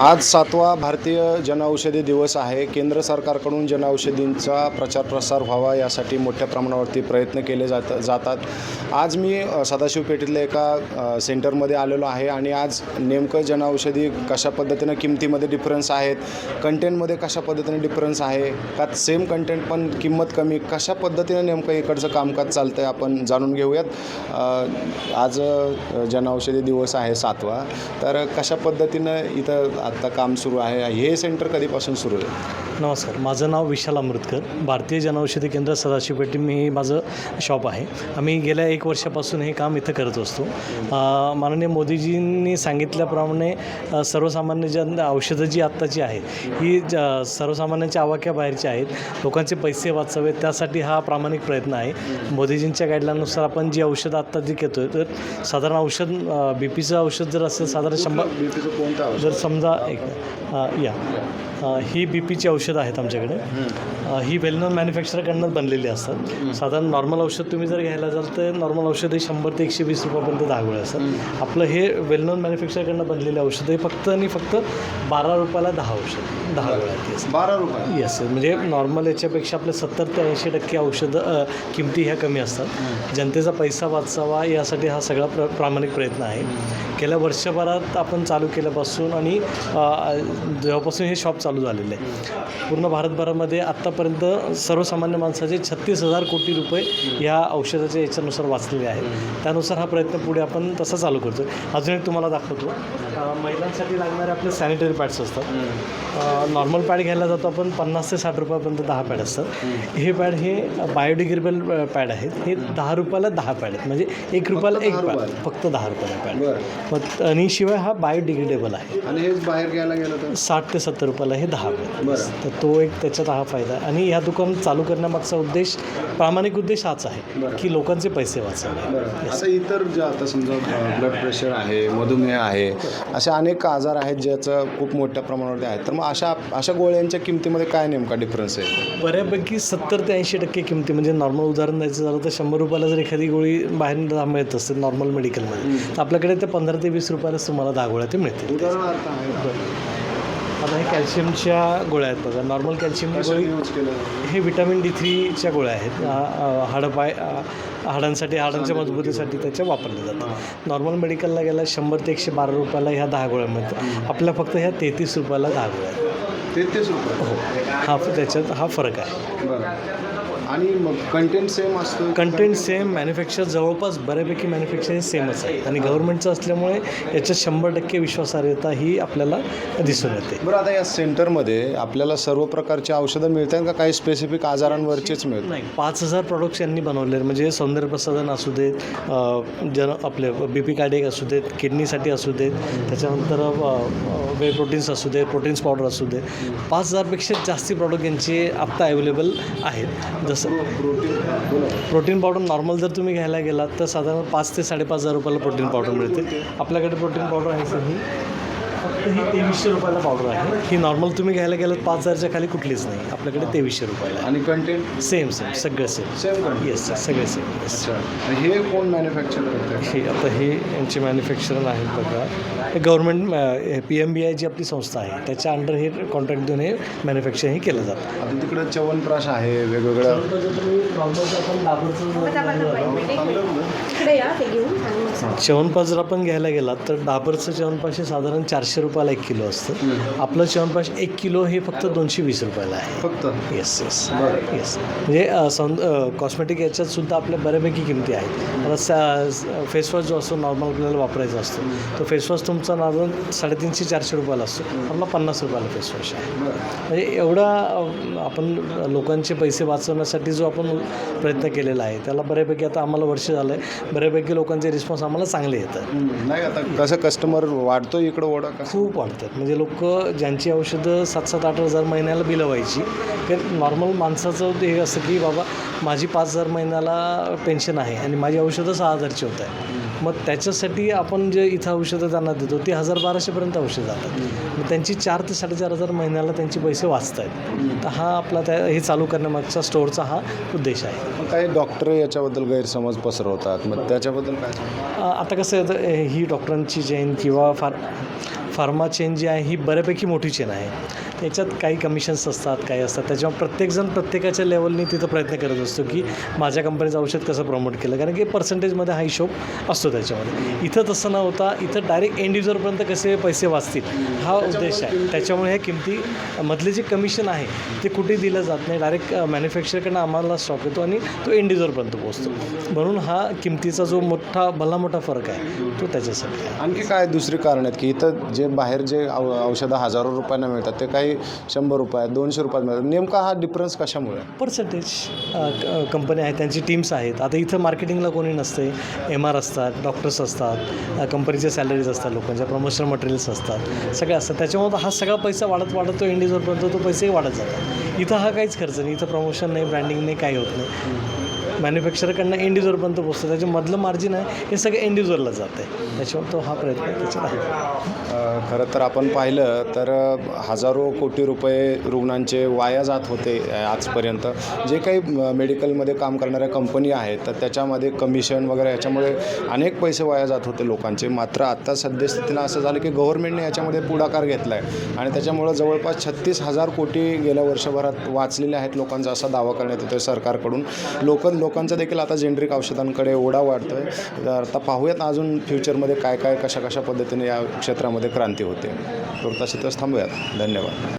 आज सातवा भारतीय जनऔषधी दिवस आहे. केंद्र सरकारकडून जनऔषधींचा प्रचार प्रसार व्हावा यासाठी मोठ्या प्रमाणावरती प्रयत्न केले जात जातात. आज मी सदाशिवपेठेतल्या सदाशिव पेठेतल्या एका सेंटरमध्ये आलेलो आहे आणि आज नेमकं जनऔषधी कशा पद्धतीनं किमतीमध्ये डिफरन्स आहेत कंटेंटमध्ये कशा पद्धतीने डिफरन्स आहे का सेम कंटेंट पण किंमत कमी कशा पद्धतीनं नेमकं इकडचं कामकाज चालतं आहे आपण जाणून घेऊयात. आज जनऔषधी दिवस आहे सातवा. तर कशा पद्धतीनं इथं आत्ता काम सुरू आहे. हे सेंटर कधीपासून सुरू आहे? नमस्कार माझं नाव विशाल अमृतकर. भारतीय जनौषधी केंद्र सदाशिव पेठी मी हे माझं शॉप आहे. आम्ही गेल्या एक वर्षापासून हे काम इथं करत असतो. माननीय मोदीजींनी सांगितल्याप्रमाणे सर्वसामान्य जन औषधं जी आत्ताची आहेत ही ज सर्वसामान्यांच्या आवाक्याबाहेरची आहेत. लोकांचे पैसे वाचावेत त्यासाठी हा प्रामाणिक प्रयत्न आहे. मोदीजींच्या गाईडलाईननुसार आपण जी औषधं आत्ता जी घेतो आहे तर साधारण औषध बी पीचं औषध जर असेल साधारण शंभर बीपीचं कोणतं औषध? जर समजा एक या. ही बी पीची औषधं आहेत आमच्याकडे. ही वेलनॉन मॅन्युफॅक्चरकडनं बनलेली असतात. साधारण नॉर्मल औषध तुम्ही जर घ्यायला जाल तर नॉर्मल औषध हे शंभर ते एकशे वीस रुपयापर्यंत दहा गोळ्या असतात आपलं हे वेलनॉन मॅन्युफॅक्चरकडनं बनलेले औषध हे फक्त आणि फक्त बारा रुपयाला दहा औषध दहा गोळ्या. बारा रुपये? येस म्हणजे नॉर्मल याच्यापेक्षा आपले सत्तर ते ऐंशी टक्के औषधं किमती ह्या कमी असतात. जनतेचा पैसा वाचावा यासाठी हा सगळा प्र प्रामाणिक प्रयत्न आहे. गेल्या वर्षभरात आपण चालू केल्यापासून आणि जेव्हापासून हे शॉप चालू झालेलं आहे. पूर्ण भारतभरामध्ये आत्तापर्यंत सर्वसामान्य माणसाचे छत्तीस हजार कोटी रुपये या औषधाच्या याच्यानुसार वाचलेले आहेत. त्यानुसार हा प्रयत्न पुढे आपण तसा चालू करतो अजून एक तुम्हाला दाखवतो. महिलांसाठी लागणारे आपले सॅनिटरी पॅड्स असतात. नॉर्मल पॅड घ्यायला जातो आपण पन्नास ते साठ रुपयापर्यंत दहा पॅड असतात. हे पॅड हे बायोडिग्रेबल पॅड आहेत. हे दहा रुपयाला दहा पॅड आहेत. म्हणजे एक रुपयाला एक पॅड? फक्त दहा रुपयाला पॅड आणि शिवाय हा बायोडिग्रेडेबल आहे. बाहेर घ्यायला गेलं तर? साठ ते सत्तर रुपयाला हे दहा बरं. तर तो एक त्याच्यात हा फायदा आहे. आणि ह्या दुकान चालू करण्यामागचा उद्देश प्रामाणिक उद्देश हाच आहे. की लोकांचे पैसे वाचवणे. बरं. आता इतर जे आता समजा ब्लड प्रेशर आहे मधुमेह आहे असे अनेक आजार आहेत ज्याचं खूप मोठ्या प्रमाणावरती आहेत. तर मग अशा अशा गोळ्यांच्या किमतीमध्ये काय नेमका डिफरन्स आहे? बऱ्यापैकी सत्तर ते ऐंशी टक्के किमती म्हणजे नॉर्मल उदाहरण द्यायचं झालं तर शंभर रुपयाला जर एखादी गोळी बाहेर मिळत असते नॉर्मल मेडिकलमध्ये तर आपल्याकडे ते पंधरा ते वीस रुपयालाच तुम्हाला दहा गोळ्या ते मिळतील. उदाहरणार्थ आहे. आता हे कॅल्शियमच्या गोळ्या आहेत बघा. नॉर्मल कॅल्शियमची गोळी हे विटॅमिन डी थ्रीच्या गोळ्या आहेत. हाडपाय हाडांसाठी हाडांच्या मजबूतीसाठी त्याच्या वापरल्या जातात. नॉर्मल मेडिकलला गेला शंभर ते एकशे बारा रुपयाला ह्या दहा गोळ्या मिळतात. आपल्या फक्त ह्या तेहतीस रुपयाला दहा गोळ्या आहेत. तेहतीस रुपये? हो. हा त्याच्यात हा फरक आहे. बरं. आणि मग कंटेंट सेम असतो? कंटेंट सेम मॅन्युफॅक्चर जवळपास बऱ्यापैकी मॅन्युफॅक्चर हे सेमच आहे. आणि गव्हर्नमेंटचं असल्यामुळे याच्यात शंभर टक्के विश्वासार्हता ही आपल्याला दिसून येते. बरं आता या सेंटरमध्ये आपल्याला सर्व प्रकारची औषधं मिळतात का? काही स्पेसिफिक आजारांवरचीच मिळतात? नाही पाच हजार प्रॉडक्ट्स यांनी बनवले. म्हणजे सौंदर्य प्रसाधन असू देत जन आपले बी पी कार्डिक असू देत किडनीसाठी असू देत त्याच्यानंतर वे प्रोटीन्स असू दे प्रोटीन्स पावडर असू दे पाच हजारपेक्षा जास्ती प्रॉडक्ट यांचे आत्ता अवेलेबल आहेत. जसं प्रोटीन पावडर नॉर्मल जर तुम्ही घ्यायला गेलात तर साधारण पाच ते साडेपाच हजार रुपयाला प्रोटीन पावडर मिळते. आपल्याकडे प्रोटीन पावडर आहे सर ही फक्त ही तेवीसशे रुपयाला पावडर आहे. ही नॉर्मल तुम्ही घ्यायला गेलात पाच हजारच्या खाली कुठलीच नाही. आपल्याकडे तेवीसशे रुपयाला आहे. आणि कंटेंट सेम सेम सगळं same same content yes sir सगळे सेम येस अच्छा. आणि हे कोण मॅन्युफॅक्चर करतं हे आता हे यांचे मॅन्युफॅक्चरर आहेत बघा. हे government P M B I G आपली संस्था आहे. त्याच्या अंडर हे कॉन्ट्रॅक्ट देऊन हे मॅन्युफॅक्चरिंग हे केलं जातं. आता तिकडं च्यवनप्राश आहे वेगवेगळं. इकडे या ते घेऊन. आणि मग सांग. च्यवनपास जर आपण घ्यायला गेलात तर डाबरचं च्यवनपास हे साधारण चारशे रुपयाला एक किलो असतं. आपलं च्यवनपास एक किलो हे फक्त दोनशे वीस रुपयाला आहे. फक्त? येस येस बरं. येस म्हणजे सौंद कॉस्मेटिक याच्यात सुद्धा आपल्या बऱ्यापैकी किमती आहेत. आता सा फेसवॉश जो असतो नॉर्मल आपल्याला वापरायचा असतो. तो फेसवॉश तुमचा नॉर्मल साडेतीनशे चारशे रुपयाला असतो. आपला पन्नास रुपयाला फेसवॉश आहे. म्हणजे एवढा आपण लोकांचे पैसे वाचवण्यासाठी जो आपण प्रयत्न केलेला आहे त्याला बऱ्यापैकी आता आम्हाला वर्ष झालं आहे बऱ्यापैकी लोकांचे रिस्पॉन्स आम्हाला चांगले येतात. नाही आता कसं कस्टमर वाढतो इकडं ओढा कसं खूप वाढतात. म्हणजे लोक ज्यांची औषधं सात सात आठ हजार महिन्याला बिलं व्हायची ते नॉर्मल माणसाचं हे असं की बाबा माझी पाच हजार महिन्याला पेन्शन आहे आणि माझी औषधं सहा हजारची होत आहे मग त्याच्यासाठी आपण जे इथं औषधं त्यांना देतो ती हजार बाराशेपर्यंत औषध जातात. मग त्यांची चार ते साडेचार हजार महिन्याला त्यांचे पैसे वाचत आहेत तर हा आपला त्या हे चालू करण्यामागचा स्टोअरचा हा उद्देश आहे. काही डॉक्टर याच्याबद्दल गैरसमज पसरवतात. मग त्याच्याबद्दल काय आता कसं तर, ही डॉक्टरांची जैन किंवा फार फार्मा चेन जी आहे ही बऱ्यापैकी मोठी चेन आहे. त्याच्यात काही कमिशन्स असतात काही असतात. त्याच्यामुळे प्रत्येकजण प्रत्येकाच्या लेवलनी तिथं प्रयत्न करत असतो की माझ्या कंपनीचं औषध कसं प्रमोट केलं? कारण की पर्सेंटेजमध्ये हा हिशोब असतो त्याच्यामध्ये. इथं तसं न होता इथं डायरेक्ट एंड युजरपर्यंत कसे पैसे वाचतील? हा उद्देश आहे. त्याच्यामुळे हे किमती मधले जे कमिशन आहे ते कुठे दिलं जात नाही. डायरेक्ट मॅन्युफॅक्चरकडनं आम्हाला स्टॉक येतो आणि तो एंड युजरपर्यंत पोहोचतो. म्हणून हा किमतीचा जो मोठा भला मोठा फरक आहे तो त्याच्यासाठी आणखी काय दुसरी कारण आहेत की इथं जे बाहेर जे औ औषधं हजारो रुपयांना मिळतात ते काही शंभर रुपयात दोनशे रुपयात मिळतात. नेमका हा डिफरन्स कशामुळे? पर्सेंटेज कंपन्या आहेत त्यांची टीम्स आहेत. आता इथं मार्केटिंगला कोणी नसते एम आर असतात डॉक्टर्स असतात कंपनीचे सॅलरीज असतात लोकांच्या प्रमोशन मटेरियल्स असतात सगळे असतात. त्याच्यामुळे हा सगळा पैसा वाढत वाढत तो इंडिव्हिज्युअलपर्यंत तो पैसेही वाढत जातात. इथं हा काहीच खर्च नाही. इथं प्रमोशन नाही ब्रँडिंग नाही काही होत नाही. मॅन्युफॅक्चरकडनं इंडिव्हिज्युअलपर्यंत पोचतं मधलं मार्जिन आहे हे सगळं इंडिव्हिज्युअलला जातं आहे त्याच्यामुळे तो हा प्रयत्न त्याच्यात आहे. खरं तर आपण पाहिलं तर हजारो कोटी रुपये रुग्णांचे वाया जात होते आजपर्यंत. जे काही मेडिकलमध्ये काम करणाऱ्या कंपनी आहेत तर त्याच्यामध्ये कमिशन वगैरे याच्यामुळे अनेक पैसे वाया जात होते लोकांचे. मात्र आत्ता सद्यस्थितीला असं झालं की गव्हर्नमेंटने याच्यामध्ये पुढाकार घेतला आहे आणि त्याच्यामुळं जवळपास छत्तीस हजार कोटी गेल्या वर्षभरात वाचलेले आहेत लोकांचा असा दावा करण्यात येतो सरकारकडून. लोक लोकांचा देखील आता जेनरिक औषधांकडे ओढा वाढतो आहे आता पाहूयात अजून फ्युचरमध्ये काय काय कशा कशा पद्धतीने या क्षेत्रामध्ये क्रांती होते. तुर्तास इथंच थांबूयात. धन्यवाद.